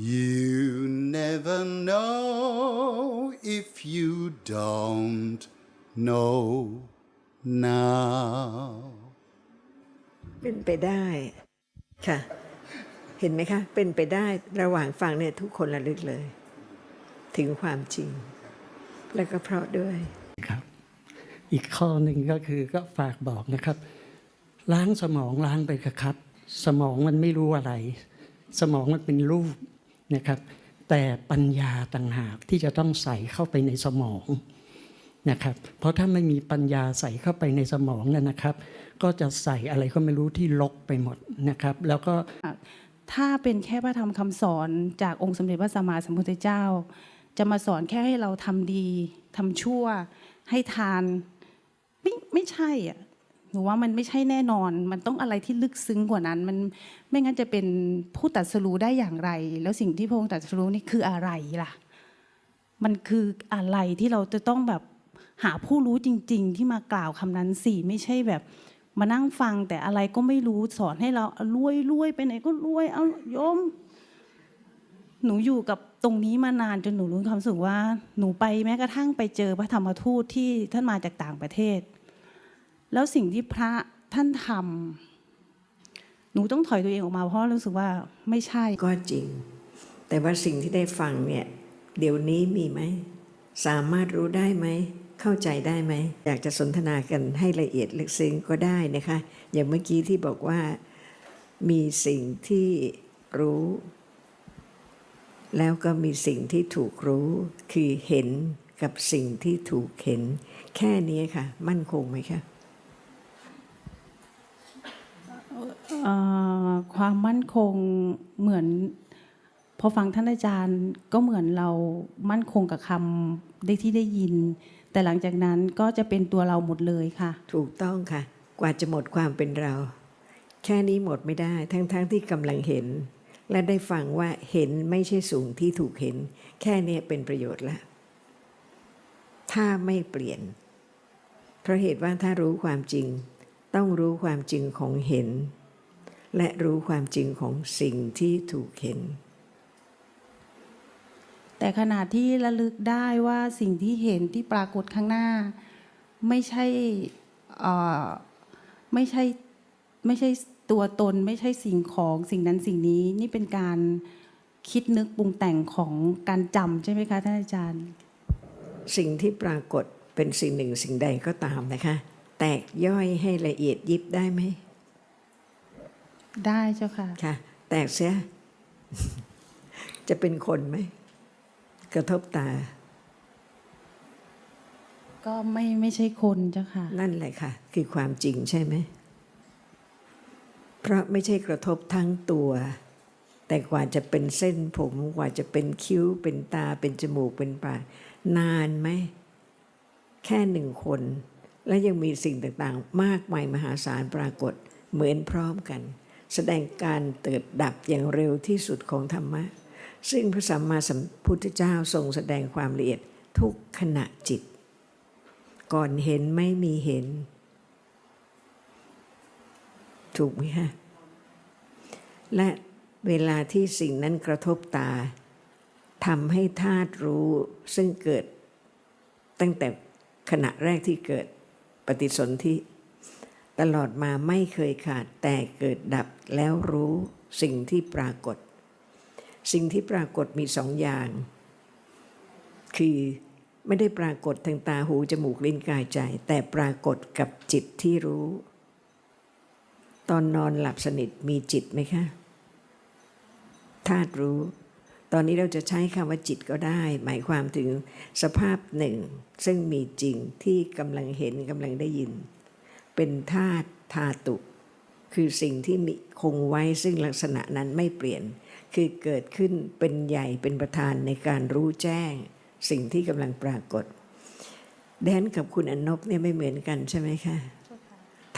You never know if you don't know now. เป็นไปได้ค่ะ เห็นไหมคะ เป็นไปได้ระหว่างฟังเนี่ยทุกคนระลึกเลย ถึงความจริง แล้วก็เพราะด้วยครับ อีกข้อหนึ่งก็คือก็ฝากบอกนะครับ ล้างสมองล้างไปเถอะครับ สมองมันไม่รู้อะไร สมองมันเป็นรูป นะครับแต่ปัญญาต่างหากที่จะต้องใส่เข้าไปในสมองนะครับเพราะถ้าไม่มีปัญญาใส่เข้าไปในสมองนั่นนะครับ ก็จะใส่อะไรก็ไม่รู้ที่ลกไปหมดนะครับ แล้วก็ถ้าเป็นแค่พระธรรมคำสอนจากองค์สมเด็จพระสัมมาสัมพุทธเจ้า จะมาสอนแค่ให้เราทำดีทำชั่ว ให้ทาน ไม่ไม่ใช่อะ หนูว่ามันไม่ใช่แน่นอน มันต้องอะไรที่ลึกซึ้งกว่านั้น มันไม่งั้นจะเป็นผู้ตัดสรู้ได้อย่างไร แล้วสิ่งที่พระองค์ตัดสรู้นี่คืออะไรล่ะ มันคืออะไรที่เราจะต้องแบบหาผู้รู้จริง ๆ ที่มากล่าวคำนั้นสิไม่ใช่แบบ มานั่งฟังแต่อะไรก็ไม่รู้สอนให้เรารวยรวยไปไหนก็รวยเอาโยม หนูอยู่กับตรงนี้มานานจนหนูรู้ความสึกว่า หนูไปแม้กระทั่งไปเจอพระธรรมทูตที่ท่านมาจากต่างประเทศ แล้วสิ่งที่พระท่านทำหนูต้องถอยตัวเองออกมาเพราะรู้สึกว่าไม่ใช่ก็จริง แต่ว่าสิ่งที่ได้ฟังเนี่ย เดี๋ยวนี้มีไหม สามารถรู้ได้ไหม เข้าใจได้ไหม อยากจะสนทนากันให้ละเอียดลึกซึ้งก็ได้นะคะ อย่างเมื่อกี้ที่บอกว่ามีสิ่งที่รู้ แล้วก็มีสิ่งที่ถูกรู้ คือเห็นกับสิ่งที่ถูกเห็น แค่นี้ค่ะ มั่นคงไหมคะ เอ่อ ความมั่นคงเหมือน พอฟังท่านอาจารย์ก็เหมือนเรามั่นคงกับคำได้ที่ได้ยิน แต่หลังจากนั้นก็จะเป็นตัวเราหมดเลยค่ะ ถูกต้องค่ะ กว่าจะหมดความเป็นเรา แค่นี้หมดไม่ได้ ทั้งๆทที่กำลังเห็น และได้ฟังว่าเห็นไม่ใช่สูงที่ถูกเห็น แค่นี้เป็นประโยชน์ละถ้าไม่เปลี่ยนเพราะเหตุว่าถ้ารู้ความจริง ต้องรู้ความจริงของเห็น และรู้ความจริงของสิ่งที่ถูกเห็น แต่ขณะที่ระลึกได้ว่าสิ่งที่เห็นที่ปรากฏข้างหน้า ไม่ใช่เอ่อไม่ใช่ไม่ใช่ตัวตนไม่ใช่สิ่งของสิ่งนั้นสิ่งนี้นี่เป็นการคิดนึกปรุงแต่งของการจำใช่ไหมคะท่านอาจารย์ สิ่งที่ปรากฏเป็นสิ่งหนึ่งสิ่งใดก็ตามนะคะ แตกย่อยให้ละเอียดยิบได้ไหม ได้เจ้าค่ะ ค่ะ แตกเสีย จะเป็นคนไหม กระทบตา ก็ไม่ไม่ใช่คนเจ้าค่ะ นั่นแหละค่ะ คือความจริงใช่ไหม เพราะไม่ใช่กระทบทั้งตัว แต่กว่าจะเป็นเส้นผมกว่าจะเป็นคิ้วเป็นตาเป็นจมูกเป็นปากนานไหม แค่หนึ่งคน และยังมีสิ่งต่างๆ มากมายมหาศาลปรากฏเหมือนพร้อมกัน แสดงการเติดดับอย่างเร็วที่สุดของธรรมะ ซึ่งพระสัมมาสัมพุทธเจ้าทรงแสดงความละเอียดทุกขณะจิต ก่อนเห็นไม่มีเห็น ถูกไหมคะและเวลาที่สิ่งนั้นกระทบตาทำให้ธาตุรู้ซึ่งเกิด ตั้งแต่ขณะแรกที่เกิดปฏิสนธิ ตลอดมาไม่เคยขาดแต่เกิดดับแล้วรู้สิ่งที่ปรากฏ สิ่งที่ปรากฏมีสองอย่าง คือไม่ได้ปรากฏทางตาหูจมูกลิ้นกายใจ แต่ปรากฏกับจิตที่รู้ ตอนนอนหลับสนิทมีจิตไหมคะธาตุรู้ ตอนนี้เราจะใช้คำว่าจิตก็ได้ หมายความถึงสภาพหนึ่ง ซึ่งมีจริงที่กำลังเห็นกำลังได้ยิน เป็นธาตุธาตุ คือสิ่งที่มีคงไว้ซึ่งลักษณะนั้นไม่เปลี่ยน คือเกิดขึ้นเป็นใหญ่เป็นประธานในการรู้แจ้ง สิ่งที่กำลังปรากฏ แดนกับคุณอนบเนี่ยไม่เหมือนกันใช่ไหมคะ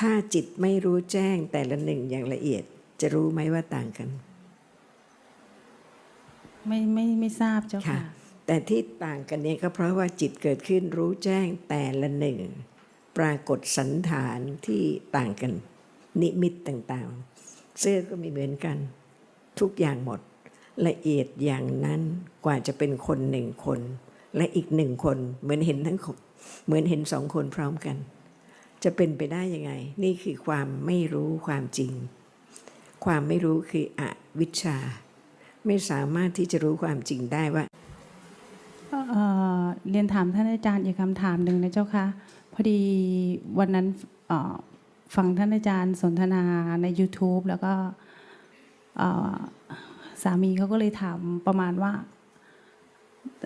ถ้าจิตไม่รู้แจ้งแต่ละหนึ่งอย่างละเอียด จะรู้ไหมว่าต่างกัน ไม่ไม่ไม่ทราบเจ้าค่ะค่ะแต่ที่ต่างกันเนี่ยก็เพราะว่าจิตเกิดขึ้นรู้แจ้งแต่ละหนึ่ง ปรากฏสันฐานที่ต่างกัน นิมิตต่างๆ เสื้อก็ไม่เหมือนกัน ทุกอย่างหมด ละเอียดอย่างนั้นกว่าจะเป็นคนหนึ่งคน และอีกหนึ่งคนเหมือนเห็นทั้งเหมือนเห็นสองคนพร้อมกัน จะเป็นไปได้ยังไง นี่คือความไม่รู้ความจริง ความไม่รู้คืออวิชชา ไม่สามารถที่จะรู้ความจริงได้ว่าเเรียนถามท่านอาจารย์อีกคำถามหนึ่งนะเจ้าค่ะ พอดีวันนั้นฟังท่านอาจารย์สนทนาใน YouTube แล้วก็สามีเขาก็เลยถามประมาณว่า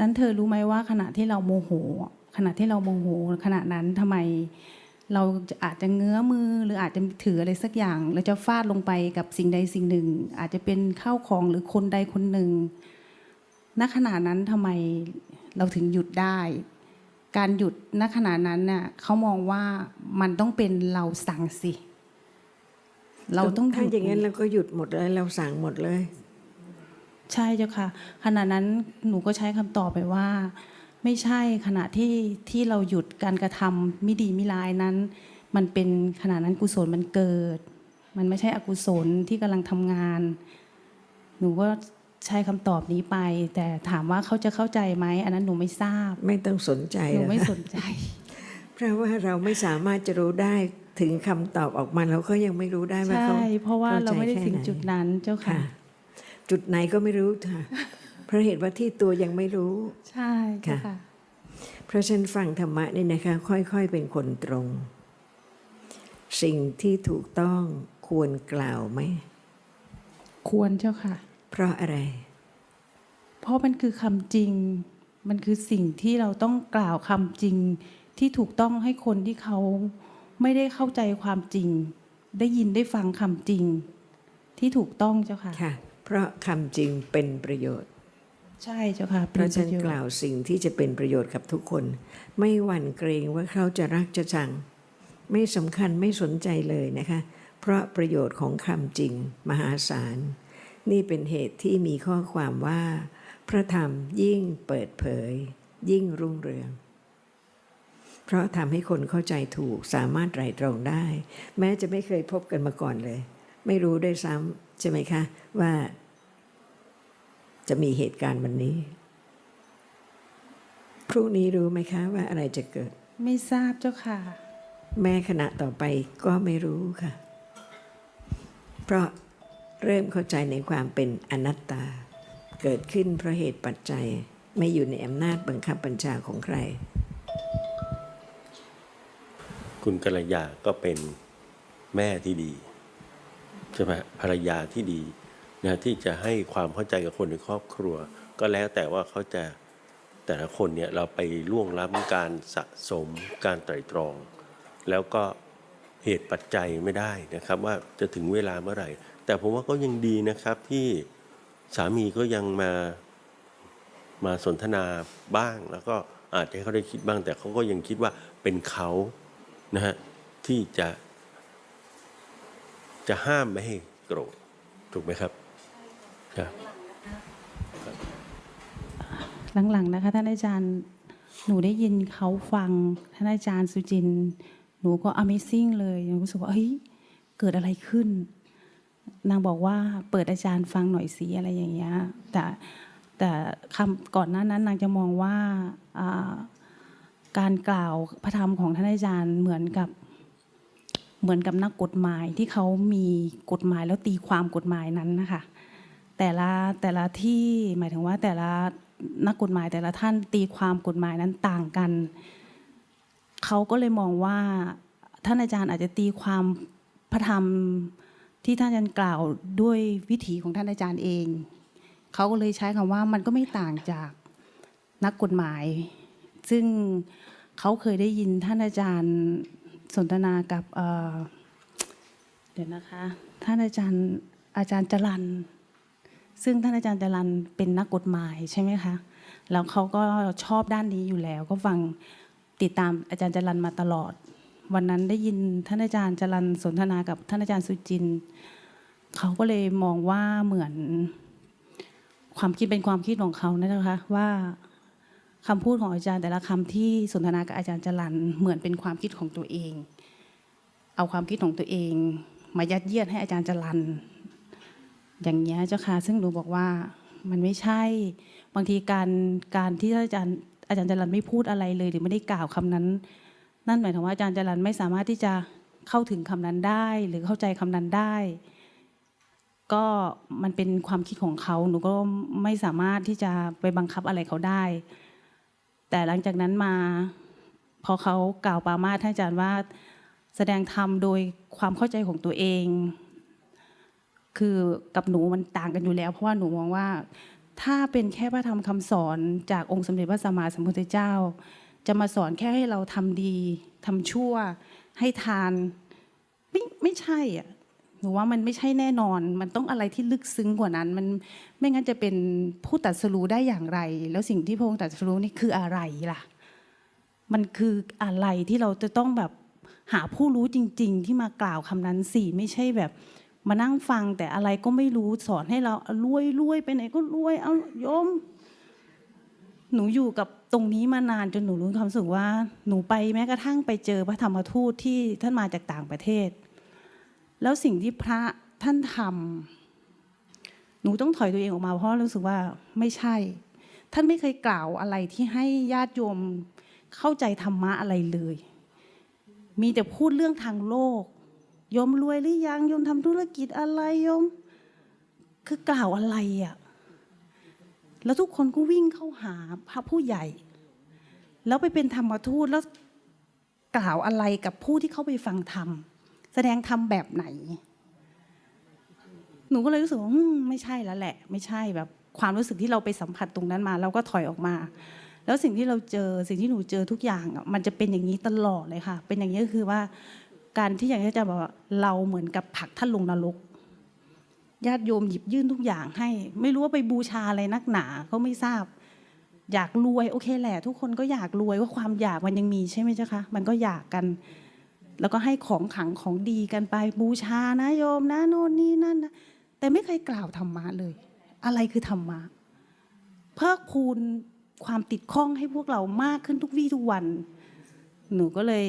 นั้นเธอรู้ไหมว่าขณะที่เราโมโห ขณะที่เราโมโหขณะนั้นทำไมเราจะอาจจะเงื้อมือหรืออาจจะถืออะไรสักอย่าง แล้วจะฟาดลงไปกับสิ่งใดสิ่งหนึ่ง อาจจะเป็นข้าวของหรือคนใดคนหนึ่งณขณะนั้นทำไมเราถึงหยุดได้ การหยุดณขณะนั้นน่ะเขามองว่ามันต้องเป็นเราสั่งสิ เราต้องหถ้ายุดอย่างนั้นเราก็หยุดหมดเลย เราสั่งหมดเลย ใช่เจ้าค่ะ ขณะนั้นหนูก็ใช้คำตอบไปว่า ไม่ใช่ขณะที่ที่เราหยุดการกระทำไม่ดีไม่ร้ายนั้น มันเป็นขณะนั้นกุศลมันเกิด มันไม่ใช่อกุศลที่กำลังทำงาน หนูก็ ใช้คำตอบนี้ไป แต่ถามว่าเขาจะเข้าใจไหมอันนั้นหนูไม่ทราบไม่ต้องสนใจหนูรอกไม่ค่ะสนใจ เพราะว่าเราไม่สามารถจะรู้ได้ถึงคำตอบออกมาเราก็ยังไม่รู้ได้ว่าใช่เขาเพราะว่าเข้าใจเราไม่ได้แค่ถึงไหนจุดนั้นเจ้าค่ะค่ะ จุดไหนก็ไม่รู้ค่ะเพราะเหตุว่าที่ตัวยังไม่รู้ ใช่เจ้าค่ะค่ะ เพราะฉะนันฟังธรรมะนี่นะคะ ค่อยๆเป็นคนตรง สิ่งที่ถูกต้องควรกล่าวไหม ควรเจ้าค่ะ เพราะอะไร เพราะมันคือคำจริง มันคือสิ่งที่เราต้องกล่าวคำจริง ที่ถูกต้องให้คนที่เขาไม่ได้เข้าใจความจริง ได้ยินได้ฟังคำจริง ที่ถูกต้องเจ้าค่ะค่ะ เพราะคำจริงเป็นประโยชน์ ใช่เจ้าค่ะเพราะฉะนันป็นปโยชกล่าวสิ่งที่จะเป็นประโยชน์กับทุกคน ไม่หวั่นเกรงว่าเขาจะรักจะชัง ไม่สำคัญไม่สนใจเลยนะคะ เพราะประโยชน์ของคำจริง มหาศาล นี่เป็นเหตุที่มีข้อความว่า พระธรรมยิ่งเปิดเผย ยิ่งรุ่งเรือง เพราะทำให้คนเข้าใจถูกสามารถไตร่ตรองได้ แม้จะไม่เคยพบกันมาก่อนเลย ไม่รู้ด้วยซ้ำใช่ไหมคะ ว่า จะมีเหตุการณ์วันนี้พรุ่งนี้รู้ไหมคะว่าอะไรจะเกิด ไม่ทราบเจ้าค่ะ แม้ขณะต่อไปก็ไม่รู้ค่ะ เพราะ เริ่มเข้าใจในความเป็นอนัตตา เกิดขึ้นเพราะเหตุปัจจัยไม่อยู่ในอำนาจบังคับบัญชาของใคร คุณกัลยาก็เป็นแม่ที่ดีใช่ไหมภรรยาที่ดีนะที่จะให้ความเข้าใจกับคนในครอบครัว ก็แล้วแต่ว่าเขาจะแต่ละคนเนี่ยเราไปล่วงล้ำการสะสมการไตรตรอง แล้วก็เหตุปัจจัยไม่ได้นะครับ ว่าจะถึงเวลาเมื่อไหร่ แต่ผมว่าก็ยังดีนะครับที่สามีก็ยังมามาสนทนาบ้าง แล้วก็อาจจะให้เขาได้คิดบ้าง แต่เขาก็ยังคิดว่าเป็นเขานะฮะที่จะจะห้ามไม่ให้โกรธถูกไหมครับครับหลังๆนะคะท่านอาจารย์หนูได้ยินเขาฟังท่านอาจารย์สุจิน หนูก็ Amazing เลยหนูรู้สึกว่าเฮ้ยเกิดอะไรขึ้น นางบอกว่าเปิดอาจารย์ฟังหน่อยสิอะไรอย่างเงี้ยแต่แต่คำก่อนหน้านั้นนางจะมองว่าการกล่าวพระธรรมของท่านอาจารย์เหมือนกับเหมือนกับนักกฎหมายที่เขามีกฎหมายแล้วตีความกฎหมายนั้นนะคะแต่ละแต่ละที่หมายถึงว่าแต่ละนักกฎหมายแต่ละท่านตีความกฎหมายนั้นต่างกัน เขาก็เลยมองว่าท่านอาจารย์อาจจะตีความพระธรรม ที่ท่านอาจารย์กล่าวด้วยวิถีของท่านอาจารย์เอง เขาก็เลยใช้คำว่ามันก็ไม่ต่างจากนักกฎหมาย ซึ่งเขาเคยได้ยินท่านอาจารย์สนทนากับเเดี๋ยวนะคะ ท่านอาจารย์อาจารย์จรันซึ่งท่านอาจารย์จรันเป็นนักกฎหมายใช่ไหมคะแล้วเขาก็ชอบด้านนี้อยู่แล้ว ก็ฟังติดตามอาจารย์จรันมาตลอด วันนั้นได้ยินท่านอาจารย์จรันสนทนากับท่านอาจารย์สุจิน เขาก็เลยมองว่าเหมือน ความคิดเป็นความคิดของเขานะคะว่าคำพูดของอาจารย์แต่ละคำที่สนทนากับอาจารย์จรันเหมือนเป็นความคิดของตัวเอง เอาความคิดของตัวเอง มายัดเยียดให้อาจารย์จรันอย่างเงี้ยเจ้าค่ะซึ่งหนูบอกว่ามันไม่ใช่บางทีการการที่อาจารย์อาจารย์จรันไม่พูดอะไรเลย หรือไม่ได้กล่าวคำนั้น นั่นหมายถึงว่าอาจารย์จรันไม่สามารถที่จะเข้าถึงคำนั้นได้ หรือเข้าใจคำนั้นได้ ก็มันเป็นความคิดของเขาหนูก็ไม่สามารถที่จะไปบังคับอะไรเขาได้ แต่หลังจากนั้นมา พอเขากล่าวปรามาท่านอาจารย์ว่าแสดงธรรมโดยความเข้าใจของตัวเอง คือกับหนูมันต่างกันอยู่แล้ว เพราะว่าหนูมองว่า ถ้าเป็นแค่พระธรรมคำสอนจากองค์สมเด็จพระสัมมาสัมพุทธเจ้า จะมาสอนแค่ให้เราทำดีทำชั่ว ให้ทาน ไม่ไม่ใช่อะหนูว่ามันไม่ใช่แน่นอน มันต้องอะไรที่ลึกซึ้งกว่านั้น มันไม่งั้นจะเป็นผู้ตัดสรู้ได้อย่างไร แล้วสิ่งที่พระองค์ตัดสรู้นี่คืออะไรล่ะ มันคืออะไรที่เราจะต้องแบบหาผู้รู้จริง ๆ ที่มากล่าวคำนั้นสิไม่ใช่แบบมานั่งฟังแต่อะไรก็ไม่รู้สอนให้เรารวยรวยไปไหนก็รวยเอาโยม หนูอยู่กับตรงนี้มานานจนหนูรู้ความรู้สึกว่า หนูไปแม้กระทั่งไปเจอพระธรรมทูตที่ท่านมาจากต่างประเทศ แล้วสิ่งที่พระท่านทำหนูต้องถอยตัวเองออกมาเพราะรู้สึกว่าไม่ใช่ ท่านไม่เคยกล่าวอะไรที่ให้ญาติโยมเข้าใจธรรมะอะไรเลย มีแต่พูดเรื่องทางโลกโยมรวยหรือยังโยมทำธุรกิจอะไรโยมคือกล่าวอะไรอะ่ะ แล้วทุกคนก็วิ่งเข้าหาพระผู้ใหญ่ แล้วไปเป็นธรรมทูตแล้วกล่าวอะไรกับผู้ที่เข้าไปฟังธรรม แสดงธรรมแบบไหน หนูก็เลยรู้สึกว่าไม่ใช่แล้วแหละ ไม่ใช่แบบความรู้สึกที่เราไปสัมผัสตรงนั้นมา เราก็ถอยออกมา แล้วสิ่งที่เราเจอสิ่งที่หนูเจอทุกอย่างมันจะเป็นอย่างนี้ตลอดเลยค่ะ เป็นอย่างนี้ก็คือว่า การที่อย่างที่อาจารย์บอกว่าเราเหมือนกับผักท่านลงนรก ญาติโยมหยิบยื่นทุกอย่างให้ ไม่รู้ว่าไปบูชาอะไรนักหนาเขาไม่ทราบ อยากรวยโอเคแหละ ทุกคนก็อยากรวยว่าความอยากมันยังมีใช่ไหมเจ้าคะมันก็อยากกัน แล้วก็ให้ของขังของดีกันไปบูชานะโยมนะโน่นนี่นั่นนะแต่ไม่เคยกล่าวธรรมะเลย อะไรคือธรรมะเพิ่มพูนความติดข้องให้พวกเรามากขึ้นทุกวี่ทุกวัน หนูก็เลย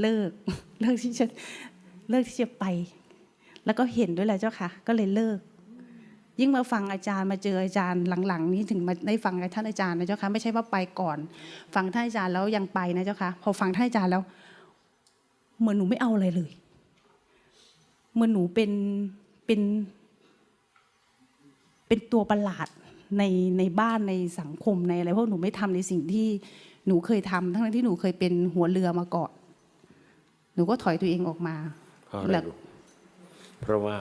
เลิกเลิกที่จะเลิกที่จะไป แล้วก็เห็นด้วยแหละเจ้าค่ะ ก็เลยเลิก ยิ่งมาฟังอาจารย์มาเจออาจารย์หลังๆ นี้ถึงมาได้ฟังท่านอาจารย์นะเจ้าค่ะไม่ใช่ว่าไปก่อน ฟังท่านอาจารย์แล้วยังไปนะเจ้าค่ะพอฟังท่านอาจารย์แล้ว เหมือนหนูไม่เอาอะไรเลย เหมือนหนูเป็นเป็น เป็นตัวประหลาดในในบ้านในสังคมในอะไรเพราะหนูไม่ทำในสิ่งที่หนูเคยทำทั้งที่หนูเคยเป็นหัวเรือมาก่อน หนูก็ถอยตัวเองออกมาแล้วลูก เพราะว่า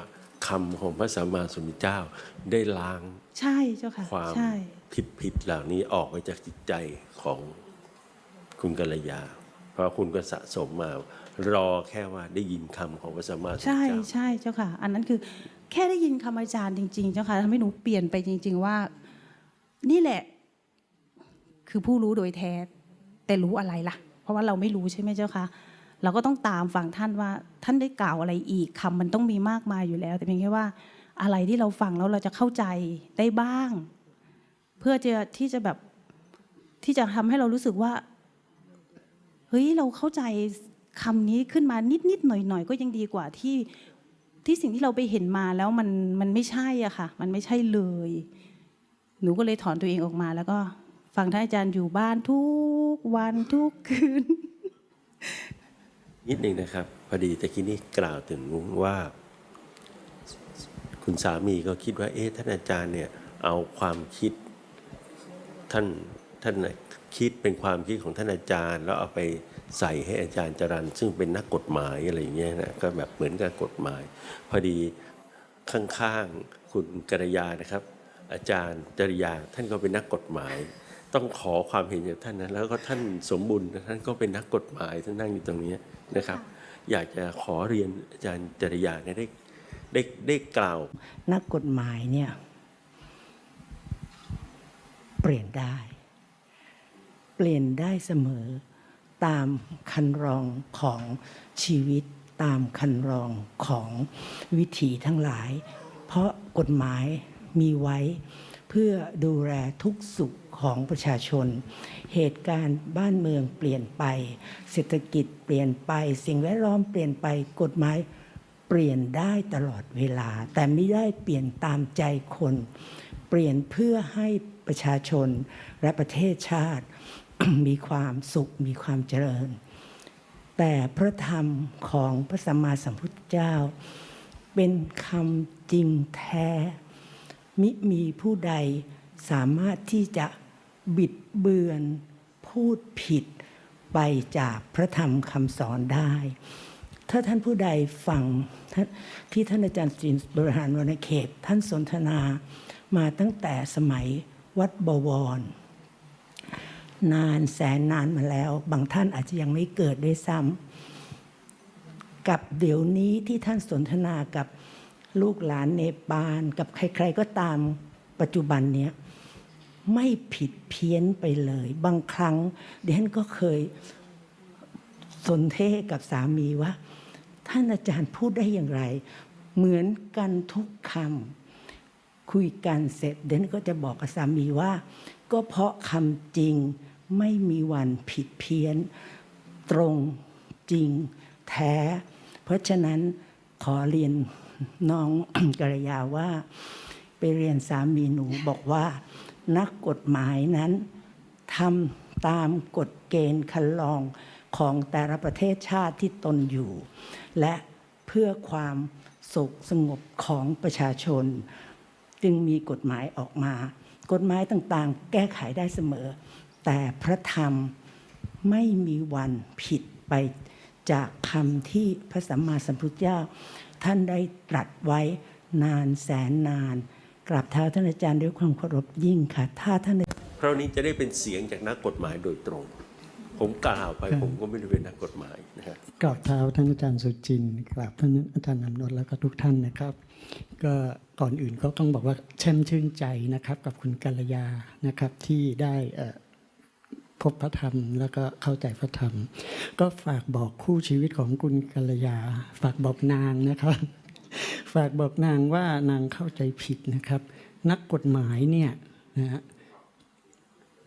คำของพระสัมมาสัมพุทธเจ้าได้ล้างใช่เจ้าค่ะความใช่ผิดผิดเหล่านี้ออกไปจากจิตใจของคุณกัลยา เพราะคุณก็สะสมมารอแค่ว่าได้ยินคำของพระสัมมาสัมพุทธใช่เจ้า ใช่เจ้าค่ะ อันนั้นคือแค่ได้ยินคำอาจารย์จริง ๆ เจ้าค่ะทำให้หนูเปลี่ยนไปจริง ๆ ว่า นี่แหละ คือผู้รู้โดยแท้ แต่รู้อะไรล่ะ เพราะว่าเราไม่รู้ใช่ไหมเจ้าค่ะ เราก็ต้องตามฟังท่านว่าท่านได้กล่าวอะไรอีกคำมันต้องมีมากมายอยู่แล้ว แต่เพียงแค่ว่าอะไรที่เราฟังแล้วเราจะเข้าใจได้บ้าง เพื่อจะที่จะแบบที่จะทำให้เรารู้สึกว่าเฮ้ยเราเข้าใจคำนี้ขึ้นมานิดๆหน่อยๆก็ยังดีกว่าที่ที่สิ่งที่เราไปเห็นมาแล้วมันมันไม่ใช่อะค่ะ มันไม่ใช่เลย หนูก็เลยถอนตัวเองออกมา แล้วก็ฟังท่านอาจารย์อยู่บ้านทุกวันทุกคืน นิดหนึ่งนะครับ พอดีแต่กี้นี้กล่าวถึงว่า คุณสามีก็คิดว่า เอ๊ะท่านอาจารย์เนี่ยเอาความคิดท่านท่านคิดเป็นความคิดของท่านอาจารย์ แล้วเอาไปใส่ให้อาจารย์จรันซึ่งเป็นนักกฎหมายอะไรอย่างเงี้ยนะก็แบบเหมือนกับกฎหมาย พอดีข้างๆคุณกระยานะครับ อาจารย์จริยาท่านก็เป็นนักกฎหมาย ต้องขอความเห็นจากท่านนะแล้วก็ท่านสมบุญท่านก็เป็นนักกฎหมายท่านนั่งอยู่ตรงนี้นะครับ อยากจะขอเรียนอาจารย์จริยาเนี่ยได้ได้ได้กล่าว นักกฎหมายเนี่ย เปลี่ยนได้ เปลี่ยนได้เสมอตามคันรองของชีวิตตามคันรองของวิถีทั้งหลาย เพราะกฎหมายมีไว้เพื่อดูแลทุกสุขของประชาชน เหตุการณ์บ้านเมืองเปลี่ยนไป เศรษฐกิจเปลี่ยนไป สิ่งแวดล้อมเปลี่ยนไป กฎหมายเปลี่ยนได้ตลอดเวลา แต่ไม่ได้เปลี่ยนตามใจคน เปปลี่ยนเพื่อให้ประชาชนและประเทศชาติ มีความสุขมีความเจริญ แต่พระธรรมของพระสัมมาสัมพุทธเจ้า เป็นคำจริงแท้ มิมีผู้ใดสามารถที่จะบิดเบือนพูดผิดไปจากพระธรรมคำสอนได้ ถ้าท่านผู้ใดฟังที่ท่านอาจารย์จินบริหารวรณเขต ท่านสนทนามาตั้งแต่สมัยวัดบวร นานแสนนานมาแล้ว บางท่านอาจจะยังไม่เกิดด้วยซ้ำกับเดี๋ยวนี้ที่ท่านสนทนากับ ลูกหลานเนปาลกับใคร ๆก็ตามปัจจุบันเนี้ยไม่ผิดเพี้ยนไปเลย บางครั้งเดนก็เคยสนเทกับสามีว่า ท่านอาจารย์พูดได้อย่างไร เหมือนกันทุกคำคุยกันเสร็จ เดนก็จะบอกกับสามีว่า ก็เพราะคำจริงไม่มีวันผิดเพี้ยน ตรงจริงแท้ เพราะฉะนั้นขอเรียน น้องกรยาว่า ไปเรียนสามีหนูบอกว่า นักกฎหมายนั้นทำตามกฎเกณฑ์คันลองของแต่ละประเทศชาติที่ตนอยู่ และเพื่อความสุขสงบของประชาชน จึงมีกฎหมายออกมา กฎหมายต่างๆ แก้ไขได้เสมอ แต่พระธรรมไม่มีวันผิดไปจากคำที่พระสัมมาสัมพุทธเจ้า ท่านได้ตรัสไว้นานแสนนานกราบเท้าท่านอาจารย์ด้วยความเคารพยิ่งค่ะ ถ้าท่านคราวนี้จะได้เป็นเสียงจากนักกฎหมายโดยตรง ผมกล่าวไปครับผมก็ไม่ได้เป็นนักกฎหมายนะฮะกราบเท้าท่านอาจารย์สุจินต์กราบท่านอาจารย์นำนนท์แล้วก็ทุกท่านนะครับ ก็ก่อนอื่นก็ต้องบอกว่าแช่มชื่นใจนะครับ กับคุณกัลยานะครับที่ได้เอ่อ พบพระธรรม แล้วก็เข้าใจพระธรรม ก็ฝากบอกคู่ชีวิตของคุณกัลยา ฝากบอกนางนะครับ ฝากบอกนางว่านางเข้าใจผิดนะครับ นักกฎหมายเนี่ยนะฮะ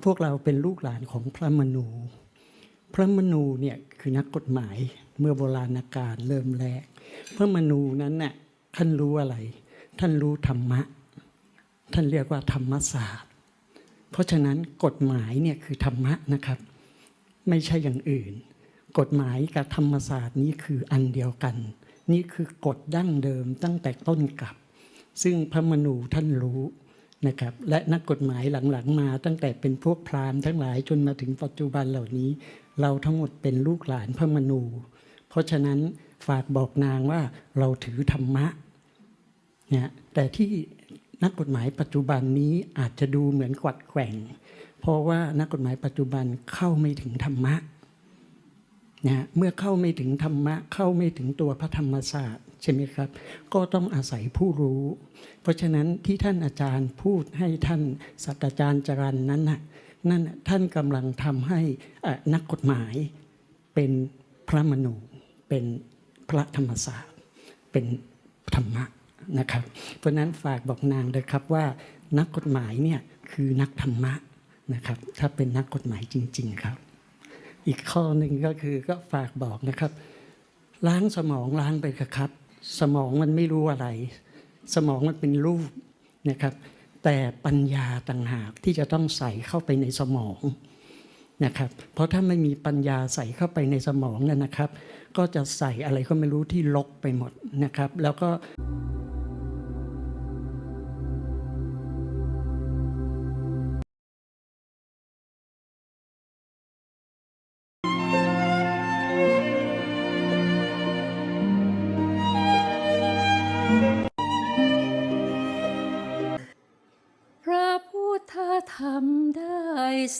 พวกเราเป็นลูกหลานของพระมนูพระมนูเนี่ยคือนักกฎหมายเมื่อโบราณกาลเริ่มแรก พระมนูนั้นน่ะท่านรู้อะไร ท่านรู้ธรรมะ ท่านเรียกว่าธรรมศาสตร์ เพราะฉะนั้นกฎหมายเนี่ยคือธรรมะนะครับ ไม่ใช่อย่างอื่น กฎหมายกับธรรมศาสตร์นี้คืออันเดียวกัน นี่คือกฎดั้งเดิมตั้งแต่ต้นกับ ซึ่งพระมนูท่านรู้นะครับและนักกฎหมายหลังๆ มาตั้งแต่เป็นพวกพราหมณ์ทั้งหลายจนมาถึงปัจจุบันเหล่านี้ เราทั้งหมดเป็นลูกหลานพระมนู เพราะฉะนั้นฝากบอกนางว่าเราถือธรรมะเนี่ยแต่ที่ นักกฎหมายปัจจุบันนี้อาจจะดูเหมือนกวัดแกว่ง เพราะว่านักกฎหมายปัจจุบันเข้าไม่ถึงธรรมะนะเมื่อเข้าไม่ถึงธรรมะ เข้าไม่ถึงตัวพระธรรมศาสตร์ใช่ไหมครับ ก็ต้องอาศัยผู้รู้ เพราะฉะนั้นที่ท่านอาจารย์พูดให้ท่านศาสตราจารย์จรันนั้นน่ะนั่นท่านกำลังทำให้นักกฎหมายเป็นพระมนูเป็นพระธรรมศาสตร์เป็นธรรมะ นะครับ เพราะนั้นฝากบอกนางเลยครับว่านักกฎหมายเนี่ยคือนักธรรมะนะครับ ถ้าเป็นนักกฎหมายจริง ๆครับ อีกข้อหนึ่งก็คือก็ฝากบอกนะครับ ล้างสมองล้างไปเถอะครับ สมองมันไม่รู้อะไร สมองมันเป็นรูปนะครับ แต่ปัญญาต่างหากที่จะต้องใส่เข้าไปในสมองนะครับ เพราะถ้าไม่มีปัญญาใส่เข้าไปในสมองเนี่ยนะครับ ก็จะใส่อะไรก็ไม่รู้ที่ลกไปหมดนะครับ แล้วก็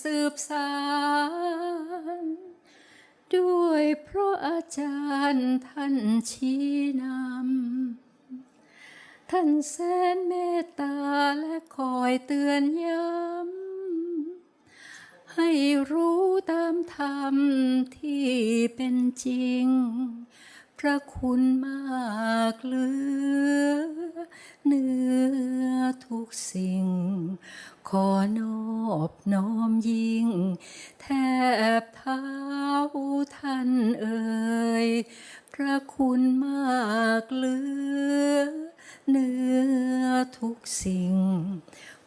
สืบสานด้วยเพราะอาจารย์ท่านชี้นำ ท่านแสนเมตตาและคอยเตือนย้ำ ให้รู้ตามธรรมที่เป็นจริง พระคุณมากเหลือเหนือทุกสิ่ง ขอนอบน้อมยิ่ง แทบเท้าท่านเอ่ยพระคุณมากเหลือเนื้อทุกสิ่ง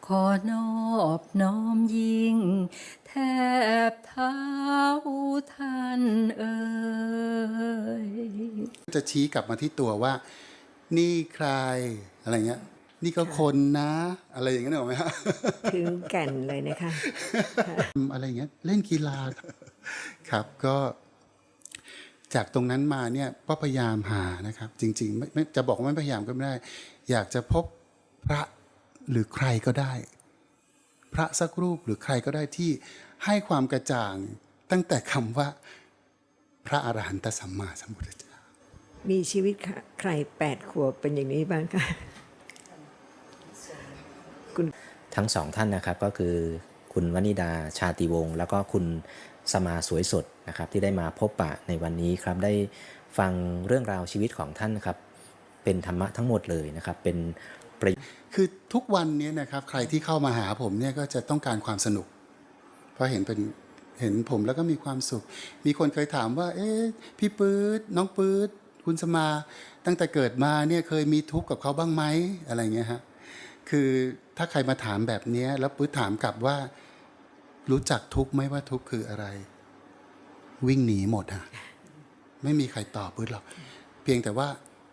ขอนอบน้อมยิ่ง แทบเท้าท่านเอ่ยจะชี้กลับมาที่ตัวว่า นี่ใครอะไรเงี้ย นี่ก็คนนะ อะไรอย่างเงี้ยหรอกไหมฮะถึงแก่นเลยนะคะอะไรอย่างเงี้ยเล่นกีฬาครับก็จากตรงนั้นมาเนี่ยก็พยายามหานะครับ จริงๆไม่ไม่จะบอกว่าไม่พยายามก็ไม่ได้ อยากจะพบพระหรือใครก็ได้ พระสักรูปหรือใครก็ได้ที่ให้ความกระจ่างตั้งแต่คำว่า พระอรหันตสัมมาสัมพุทธเจ้ามีชีวิตใครแปดขวบเป็นอย่างนี้บ้างคะ ทั้งสองท่านนะครับก็คือคุณวนิดาชาติวงศ์แล้วก็คุณสมาสวยสดนะครับที่ได้มาพบปะในวันนี้ครับได้ฟังเรื่องราวชีวิตของท่านนะครับเป็นธรรมะทั้งหมดเลยนะครับเป็นประคือทุกวันเนี้นะครับใครที่เข้ามาหาผมเนี่ยก็จะต้องการความสนุก เพราะเห็นเป็นเห็นผมแล้วก็มีความสุข มีคนเคยถามว่า เอ๊ะพี่ปื๊ดน้องปื๊ดคุณสมาตั้งแต่เกิดมาเนี่ยเคยมีทุกข์กับเขาบ้างไหมอะไรเงี้ยฮะคือ ถ้าใครมาถามแบบนี้แล้วปื๊ดถามกลับว่า รู้จักทุกไหมว่าทุกคืออะไร วิ่งหนีหมดฮะไม่มีใครตอบปื๊ดหรอก เพียงแต่ว่า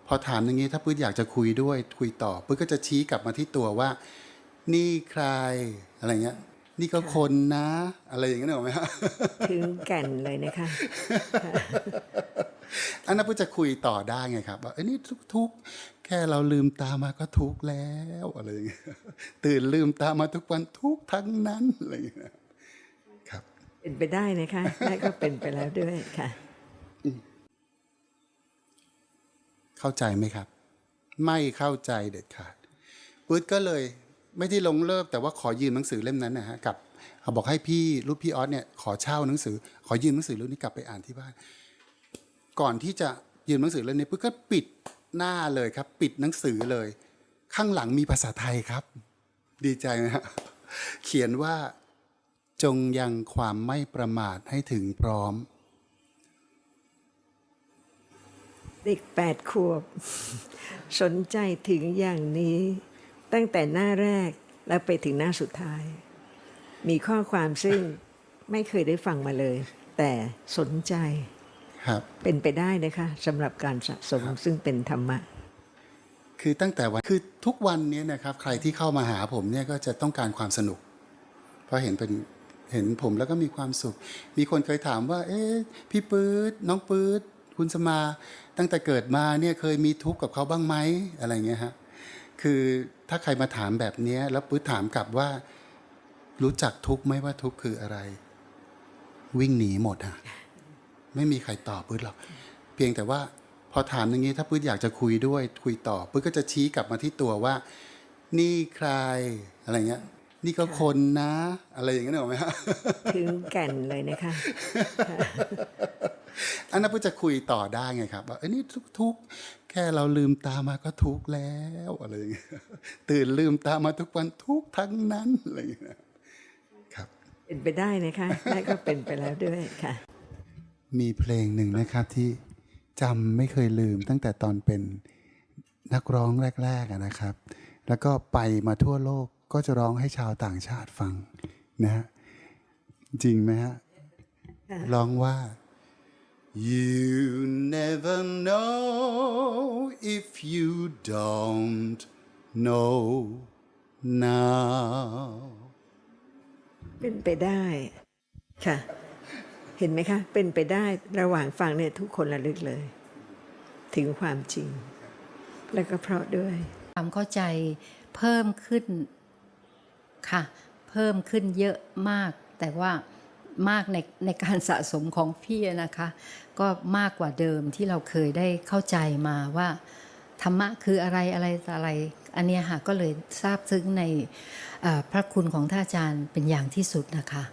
พอถามอย่างนี้ถ้าปื๊ดอยากจะคุยด้วยคุยต่อปื๊ดก็จะชี้กลับมาที่ตัวว่า นี่ใครอะไรเงี้ย นี่ก็คนนะ อะไรอย่างเงี้ยหรอไหมฮะถึงแก่นเลยนะคะ อันนั้นเพื่อจะคุยต่อได้ไงครับว่าเอ้ยนี่ทุกๆแค่เราลืมตามาก็ทุกข์แล้วอะไรอย่างเงี้ยตื่นลืมตามาทุกวันทุกข์ทั้งนั้นอะไรอย่างเงี้ยครับ เป็นไปได้นะคะและก็เป็นไปแล้วด้วยค่ะ เข้าใจไหมครับ ไม่เข้าใจเด็ดขาดปื๊ดก็เลยไม่ได้ลงเลิกแต่ว่าขอยืมหนังสือเล่มนั้นนะฮะกับเขาบอกให้พี่รูปพี่ออสเนี่ยขอเช่าหนังสือ ขอยืมหนังสือเล่มนี้กลับไปอ่านที่บ้าน ก่อนที่จะยืมหนังสือเล่มนี้ปื๊ดก็ปิดหน้าเลยครับ ปิดหนังสือเลย ข้างหลังมีภาษาไทยครับ ดีใจไหมฮะเขียนว่าจงยังความไม่ประมาทให้ถึงพร้อม เด็กแปดขวบ สนใจถึงอย่างนี้ ตั้งแต่หน้าแรกแล้วไปถึงหน้าสุดท้าย มีข้อความซึ่งไม่เคยได้ฟังมาเลย แต่สนใจ เป็นไปได้นะคะสำหรับการสะสมซึ่งเป็นธรรมะ คือตั้งแต่วันคือทุกวันเนี้นะครับ ใครที่เข้ามาหาผมเนี่ยก็จะต้องการความสนุก เพราะเห็นเป็นเห็นผมแล้วก็มีความสุข มีคนเคยถามว่า เอ๊ะพี่ปื๊ดน้องปื๊ดคุณสมา ตั้งแต่เกิดมาเนี่ยเคยมีทุกข์กับเขาบ้างไหมอะไรเงี้ยฮะคือถ้าใครมาถามแบบเนี้ยแล้วปื๊ดถามกลับว่า รู้จักทุกข์ไหมว่าทุกข์คืออะไร วิ่งหนีหมดฮะ ไม่มีใครตอบปื๊ดหรอกเพียงแต่ว่าพอถามอย่างนี้ถ้าปื๊ดอยากจะคุยด้วยคุยต่อปื๊ดก็จะชี้กลับมาที่ตัวว่า นี่ใครอะไรเงี้ย นี่ก็คนนะ อะไรอย่างเงี้ยหรอกไหมฮะถึงแก่นเลยนะคะอันนั้นเพื่อจะคุยต่อได้ไงครับว่าเอ้ยนี่ทุกๆแค่เราลืมตามาก็ทุกข์แล้วอะไรอย่างเงี้ยตื่นลืมตามาทุกวันทุกข์ทั้งนั้นอะไรอย่างเงี้ยครับ เป็นไปได้นะคะและก็เป็นไปแล้วด้วยค่ะ มีเพลงหนึ่งนะครับที่จำไม่เคยลืมตั้งแต่ตอนเป็นนักร้องแรกๆอะนะครับ แล้วก็ไปมาทั่วโลกก็จะร้องให้ชาวต่างชาติฟังนะฮะจริงไหมฮะร้องว่า You never know if you don't know now เป็นไปได้ค่ะ เห็นไหมคะ เป็นไปได้ระหว่างฟังเนี่ยทุกคนระลึกเลย ถึงความจริง แล้วก็เพราะด้วย ความเข้าใจเพิ่มขึ้นค่ะ เพิ่มขึ้นเยอะมาก แต่ว่ามากในในการสะสมของพี่นะคะ ก็มากกว่าเดิมที่เราเคยได้เข้าใจมาว่าธรรมะคืออะไรอะไรอะไร อันเนี้ยค่ะก็เลยทราบซึ้งในพระคุณของท่านอาจารย์เป็นอย่างที่สุดนะคะ